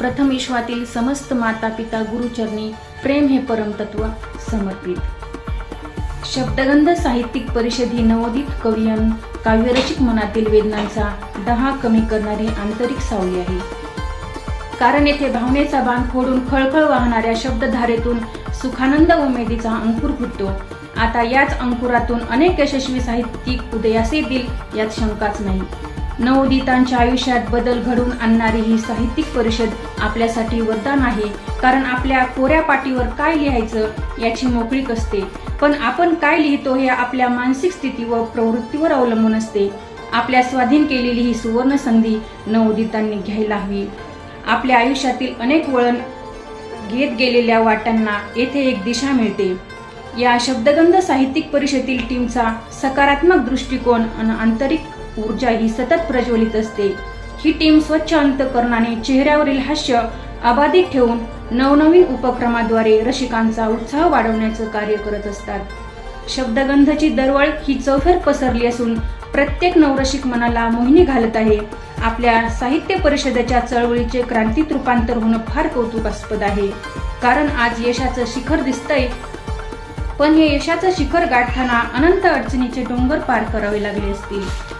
प्रथम विश्वातील समस्त माता पिता गुरुचरणी प्रेम हे परमतत्व समर्पित. शब्दगंध साहित्यिक परिषद ही नवोदित कवियन काव्यरचित मनातील वेदनांचा दहा कमी करणारी आंतरिक सावली आहे. कारण येथे भावनेचा बांध फोडून खळखळ वाहणाऱ्या शब्दधारेतून सुखानंद उमेदीचा अंकुर फुटतो. आता याच अंकुरातून अनेक यशस्वी साहित्यिक उदयास येतील यात शंकाच नाही. नवोदितांच्या आयुष्यात बदल घडवून आणणारी ही साहित्यिक परिषद आपल्यासाठी वरदान आहे. कारण आपल्या कोऱ्या पाटीवर काय लिहायचं याची मोकळीक असते. पण आपण काय लिहितो हे आपल्या मानसिक स्थिती व प्रवृत्तीवर अवलंबून असते. आपल्या स्वाधीन केलेली ही सुवर्ण संधी नवोदितांनी घ्यायला हवी. आपल्या आयुष्यातील अनेक वळण घेत गेलेल्या वाटांना येथे एक दिशा मिळते. या शब्दगंध साहित्यिक परिषदेतील टीमचा सकारात्मक दृष्टिकोन आणि आंतरिक ऊर्जा ही सतत प्रज्वलित असते. ही टीम स्वच्छ अंतकरणाने चेहऱ्यावरील हास्य अबाधित ठेवून नवनवीन उपक्रमाद्वारे रसिकांचा उत्साह वाढवण्याचं कार्य करत असतात. शब्दगंधची दरवळ ही चौफेर पसरली असून प्रत्येक नवरसिक मनाला मोहिनी घालत आहे. आपल्या साहित्य परिषदेच्या चळवळीचे क्रांतीत रूपांतर होणं फार कौतुकास्पद आहे. कारण आज यशाचं शिखर दिसतंय. पण हे यशाचं शिखर गाठताना अनंत अडचणीचे डोंगर पार करावे लागले असतील.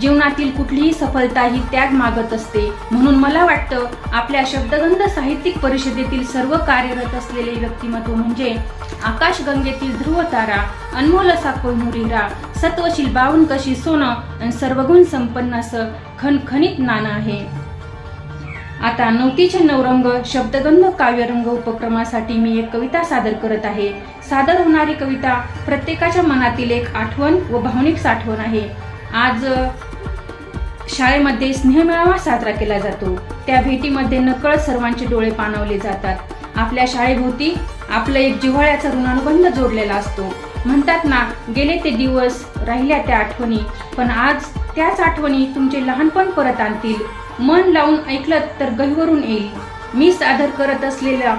जीवनातील कुठलीही सफलता ही त्याग मागत असते. म्हणून मला वाटतं आपल्या शब्दगंध साहित्यिक परिषदेतील सर्व कार्यरत असलेले व्यक्तिमत्व म्हणजे आकाशगंगेतील ध्रुव तारा अनमोल असा कोहिनूर हिरा सत्वशील बावून कशी सोनं आणि सर्वगुण संपन्न असं खणखणीत नाणं आहे. आता नवतीचे नवरंग शब्दगंध काव्यरंग उपक्रमासाठी मी एक कविता सादर करत आहे. सादर होणारी कविता प्रत्येकाच्या मनातील एक आठवण व भावनिक साठवण आहे. आज शाळेमध्ये स्नेहमेळावा साजरा केला जातो. त्या भेटीमध्ये नकळत सर्वांचे डोळे पाणवले जातात. आपल्या शाळेभोवती आपलं एक जिव्हाळ्याचा ऋणानुबंध जोडलेला असतो. म्हणतात ना गेले ते दिवस राहिल्या त्या आठवणी. पण आज त्याच आठवणी तुमचे लहानपण परत आणतील. मन लावून ऐकलं तर गहिवरून येईल. मी सादर करत असलेल्या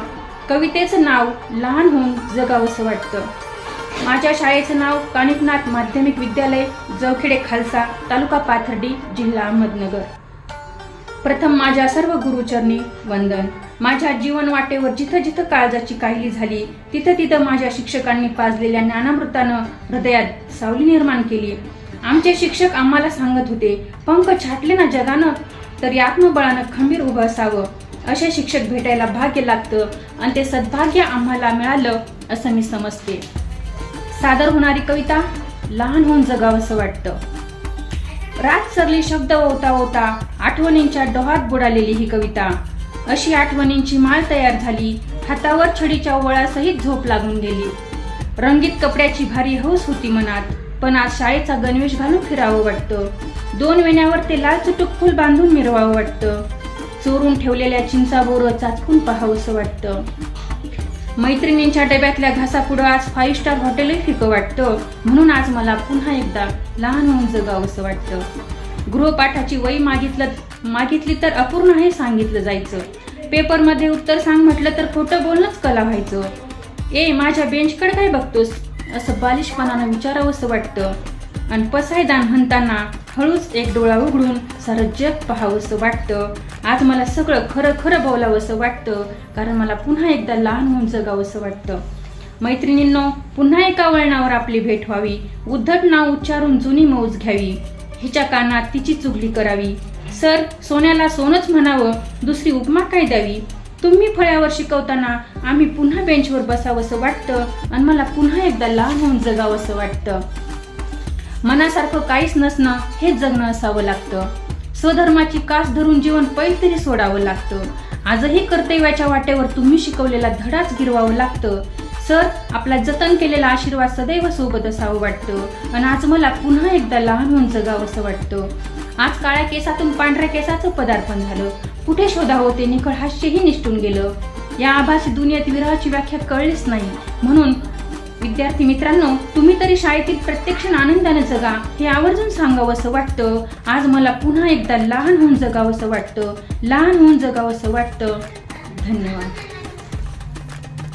कवितेचं नाव लहान होऊन जगावंसं वाटतं. माझ्या शाळेचं नाव कानिकनाथ माध्यमिक विद्यालय जवखेडे खालसा तालुका पाथर्डी जिल्हा अहमदनगर. प्रथम माझ्या सर्व गुरुचरणी वंदन. माझ्या जीवन वाटेवर जिथं जिथं काळजाची काहिली झाली तिथं तिथं माझ्या शिक्षकांनी पाजलेल्या ज्ञानामृतानं हृदयात सावली निर्माण केली. आमचे शिक्षक आम्हाला सांगत होते पंख छाटले ना जगानं तरी आत्मबळानं खंबीर उभं असावं. असे शिक्षक भेटायला भाग्य लागतं आणि ते सद्भाग्य आम्हाला मिळालं असं मी समजते. सादर होणारी कविता लहान होऊन जगावंसं वाटतं. रात सरली शब्द ओता ओता आठवणींच्या डोहात बुडालेली ही कविता. अशी आठवणींची माळ तयार झाली हातावर छडीच्या वळासहित झोप लागून गेली. रंगीत कपड्याची भारी हौस होती मनात पण आज शाळेचा गणवेश घालून फिरावं वाटतं. दोन वेण्यावर ते लाल चुटूक फुल बांधून मिरवावं वाटतं. चोरून ठेवलेल्या चिंचा बोरं चाचपून पाहावंसं वाटतं. मैत्रिणींच्या डब्यातल्या घासापुढं आज फाईव्ह स्टार हॉटेलही फिकं वाटतं. म्हणून आज मला पुन्हा एकदा लहान होऊन जगावंसं वाटतं. गृहपाठाची वही मागितलं मागितली तर अपूर्ण हे सांगितलं जायचं. पेपरमध्ये उत्तर सांग म्हटलं तर खोटं बोलणंच कला व्हायचं. ए माझ्या बेंचकडे काय बघतोस? असं बालिशपणानं विचारावंसं वाटतं. आणि पसायदान म्हणताना हळूच एक डोळा उघडून सारं जग पाहावंसं वाटतं. आज मला सगळं खरं खरं बोलावंसं वाटतं. कारण मला पुन्हा एकदा लहान होऊन जगावंसं वाटतं. मैत्रिणींनो पुन्हा एका वळणावर आपली भेट व्हावी. उद्धट नाव उच्चारून जुनी मौज घ्यावी. हिच्या कानात तिची चुगली करावी. सर सोन्याला सोनच म्हणावं दुसरी उपमा काय द्यावी? तुम्ही फळ्यावर शिकवताना आम्ही पुन्हा बेंचवर बसावंसं वाटतं. आणि मला पुन्हा एकदा लहान होऊन जगावंसं वाटतं. मनासारखं काहीच नसणं हेच जगणं असावं लागतं. स्वधर्माची कास धरून जीवन पैल तरी सोडावं लागतं. आजही कर्तव्याच्या वाटेवर तुम्ही शिकवलेला धडाच गिरवावं लागतं. सर आपला जतन केलेला आशीर्वाद सदैव सोबत असावं वाटतं. आणि आज मला पुन्हा एकदा लहान होऊन जगावंसं वाटतं. आज काळ्या केसातून पांढऱ्या केसाचं पदार्पण झालं. कुठे शोधावं हो ते निखळ हास्यही निष्ठून गेलं. या आभासी दुनियेत विरहाची व्याख्या कळलीच नाही. म्हणून विद्यार्थी मित्रांनो तुम्ही तरी शाळेतील प्रत्येक क्षण आनंदाने जगा हे आवर्जून सांगावंसं वाटतं. आज मला पुन्हा एकदा लहान होऊन जगावंसं वाटतं. लहान होऊन जगावंसं वाटतं. धन्यवाद.